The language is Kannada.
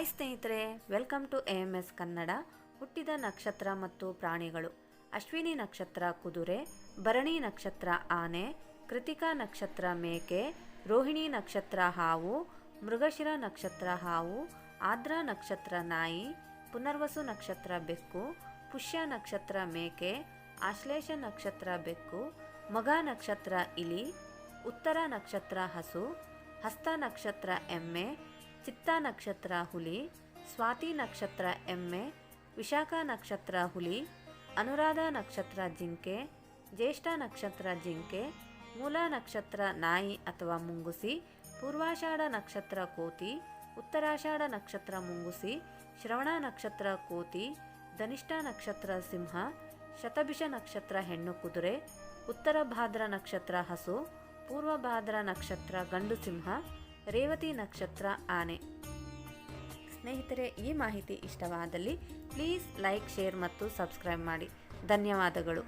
ಹಾಯ್ ಸ್ನೇಹಿತರೆ welcome to A M S Kannada. ಹುಟ್ಟಿದ ನಕ್ಷತ್ರ ಮತ್ತು ಪ್ರಾಣಿಗಳು. ಅಶ್ವಿನಿ ನಕ್ಷತ್ರ ಕುದುರೆ, ಭರಣಿ ನಕ್ಷತ್ರ ಆನೆ, ಕೃತಿಕಾ ನಕ್ಷತ್ರ ಮೇಕೆ, ರೋಹಿಣಿ ನಕ್ಷತ್ರ ಹಾವು, ಮೃಗಶಿರ ನಕ್ಷತ್ರ ಹಾವು ಆದ್ರ ನಕ್ಷತ್ರ ನಾಯಿ, ಪುನರ್ವಸು ನಕ್ಷತ್ರ ಬೆಕ್ಕು, ಪುಷ್ಯ ನಕ್ಷತ್ರ ಮೇಕೆ, ಆಶ್ಲೇಷ ನಕ್ಷತ್ರ ಬೆಕ್ಕು ಮಗ ನಕ್ಷತ್ರ ಇಲಿ, ಉತ್ತರ ನಕ್ಷತ್ರ ಹಸು, ಹಸ್ತ ನಕ್ಷತ್ರ ಎಮ್ಮೆ ಚಿತ್ತ ನಕ್ಷತ್ರ ಹುಲಿ, ಸ್ವಾತಿ ನಕ್ಷತ್ರ ಎಮ್ಮೆ, ವಿಶಾಖ ನಕ್ಷತ್ರ ಹುಲಿ, ಅನುರಾಧ ನಕ್ಷತ್ರ ಜಿಂಕೆ, ಜ್ಯೇಷ್ಠ ನಕ್ಷತ್ರ ಜಿಂಕೆ, ಮೂಲ ನಕ್ಷತ್ರ ನಾಯಿ ಅಥವಾ ಮುಂಗುಸಿ, ಪೂರ್ವಾಷಾಢ ನಕ್ಷತ್ರ ಕೋತಿ, ಉತ್ತರಾಷಾಢ ನಕ್ಷತ್ರ ಮುಂಗುಸಿ, ಶ್ರವಣ ನಕ್ಷತ್ರ ಕೋತಿ, ಧನಿಷ್ಠ ನಕ್ಷತ್ರ ಸಿಂಹ, ಶತಭಿಷ ನಕ್ಷತ್ರ ಹೆಣ್ಣು ಕುದುರೆ, ಉತ್ತರ ಭಾದ್ರ ನಕ್ಷತ್ರ ಹಸು, ಪೂರ್ವ ಭಾದ್ರ ನಕ್ಷತ್ರ ಗಂಡು ಸಿಂಹ ರೇವತಿ ನಕ್ಷತ್ರ ಆನೆ. ಸ್ನೇಹಿತರೆ ಈ ಮಾಹಿತಿ ಇಷ್ಟವಾದಲ್ಲಿ ಪ್ಲೀಸ್ ಲೈಕ್ ಶೇರ್ ಮತ್ತು ಸಬ್ಸ್ಕ್ರೈಬ್ ಮಾಡಿ. ಧನ್ಯವಾದಗಳು.